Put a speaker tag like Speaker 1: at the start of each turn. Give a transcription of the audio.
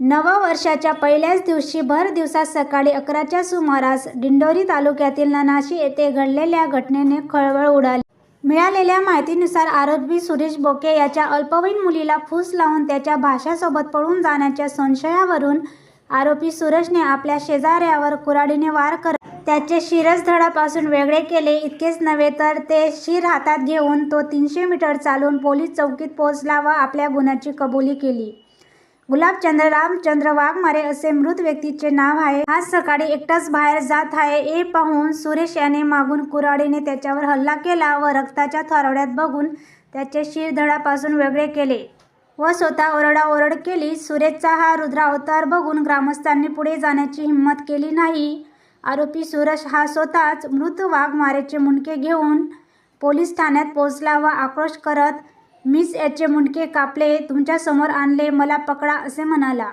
Speaker 1: नववर्षाच्या पहिल्याच दिवशी भर दिवसात सकाळी अकराच्या सुमारास दिंडोरी तालुक्यातील ननाशी येथे घडलेल्या घटनेने खळबळ उडाली. मिळालेल्या माहितीनुसार आरोपी सुरेश बोके याच्या अल्पवयीन मुलीला फूस लावून त्याच्या भाषासोबत पळून जाण्याच्या संशयावरून आरोपी सुरेशने आपल्या शेजाऱ्यावर कुऱ्हाडीने वार करत त्याचे शिरसधडापासून वेगळे केले. इतकेच नव्हे तर ते शिर हातात घेऊन तो तीनशे मीटर चालून पोलीस चौकीत पोहोचला व आपल्या गुन्ह्याची कबुली केली. गुलाबचंद्र रामचंद्र वाघमारे असे मृत व्यक्तीचे नाव आहे. आज सकाळी एकटाच बाहेर जात आहे हे पाहून सुरेश याने मागून कुराडीने त्याच्यावर हल्ला केला व रक्ताच्या थारोळ्यात बघून त्याचे शिर धडापासून वेगळे केले व स्वतः ओरडाओरड केली. सुरेशचा हा रुद्रावतार बघून ग्रामस्थांनी पुढे जाण्याची हिंमत केली नाही. आरोपी सुरेश हा स्वतःच मृत वाघमारेचे मुंडके घेऊन पोलीस ठाण्यात पोहोचला व आक्रोश करत मीच याचे मुंडके कापले, तुमच्यासमोर आणले, मला पकडा असे म्हणाला.